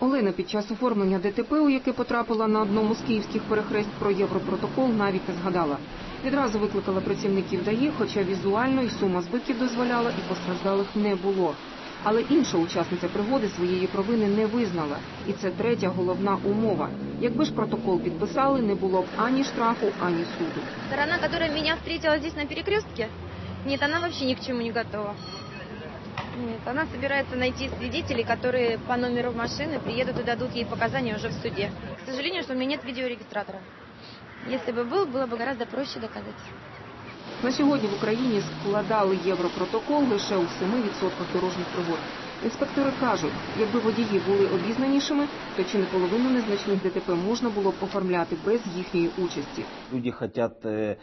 Олена під час оформлення ДТП, у яке потрапила на одному з київських перехрест про Європротокол, навіть не згадала. Відразу викликала працівників ДАІ, хоча візуально і сума збитків дозволяла, і постраждалих не було. Але інша учасниця пригоди своєї провини не визнала. І це третя головна умова. Якби ж протокол підписали, не було б ані штрафу, ані суду. Сторона, которая меня встретила здесь на перекрестке, нет, она вообще ни к чему не готова. Нет, она собирается найти свидетелей, которые по номеру машины приедут и дадут ей показания уже в суде. К сожалению, что у меня нет видеорегистратора. Если бы был, было бы гораздо проще доказать. На сьогодні в Україні складали європротокол лише у 7% дорожніх пригод. Інспектори кажуть, якби водії були обізнанішими, то чи не половину незначних ДТП можна було б оформляти без їхньої участі. Люди хотят, э,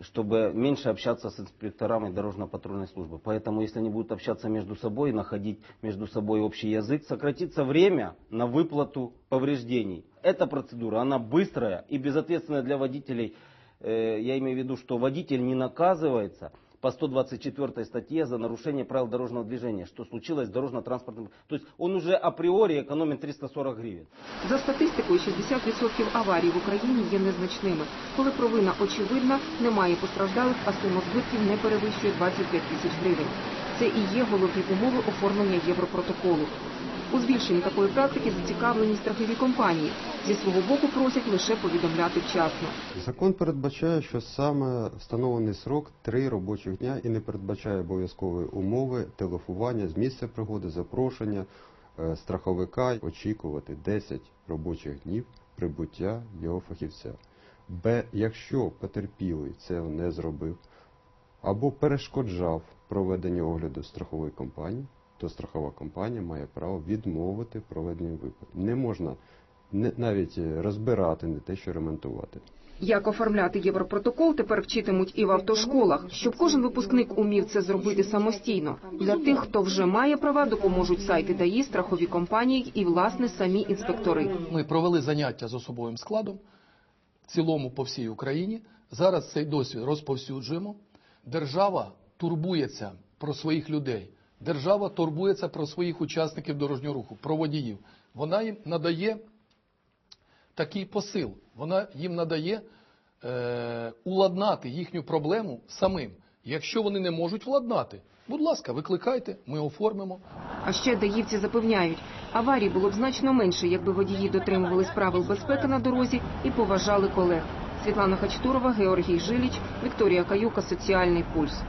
чтобы меньше общаться с инспекторами дорожно-патрульной службы. Поэтому, если они будут общаться между собой, находить между собой общий язык, сократится время на выплату повреждений. Эта процедура, она быстрая и безответственная для водителей. Э, Я имею в виду, что водитель не наказывается по 124 статье за нарушение правил дорожного движения, что случилось в дорожно-транспортном... То есть он уже априори экономит 340 гривен. За статистикою, 60% аварій в Україні є незначними. Коли провина очевидна, немає постраждалих, а сума збитків не перевищує 25 тисяч гривень. Це і є головні умови оформлення Європротоколу. У збільшенні такої практики зацікавлені страхові компанії. Зі свого боку просять лише повідомляти вчасно. Закон передбачає, що саме встановлений срок три робочих дня і не передбачає обов'язкової умови телефонування з місця пригоди, запрошення е, страховика очікувати 10 робочих днів прибуття його фахівця. Б, якщо потерпілий це не зробив або перешкоджав проведенню огляду страхової компанії, то страхова компанія має право відмовити в проведенні виплат. Не можна не, навіть розбирати, не те, що ремонтувати. Як оформляти Європротокол, тепер вчитимуть і в автошколах, щоб кожен випускник умів це зробити самостійно. Для тих, хто вже має права, допоможуть сайти ДАІ, страхові компанії і, власне, самі інспектори. Ми провели заняття з особовим складом в цілому по всій Україні. Зараз цей досвід розповсюджуємо. Держава турбується про своїх людей. Держава турбується про своїх учасників дорожнього руху, про водіїв. Вона їм надає такий посил. Вона їм надає е, уладнати їхню проблему самим. Якщо вони не можуть владнати, будь ласка, викликайте, ми оформимо. А ще даївці запевняють, аварій було б значно менше, якби водії дотримувались правил безпеки на дорозі і поважали колег. Світлана Хачтурова, Георгій Жиліч, Вікторія Каюка, Соціальний пульс.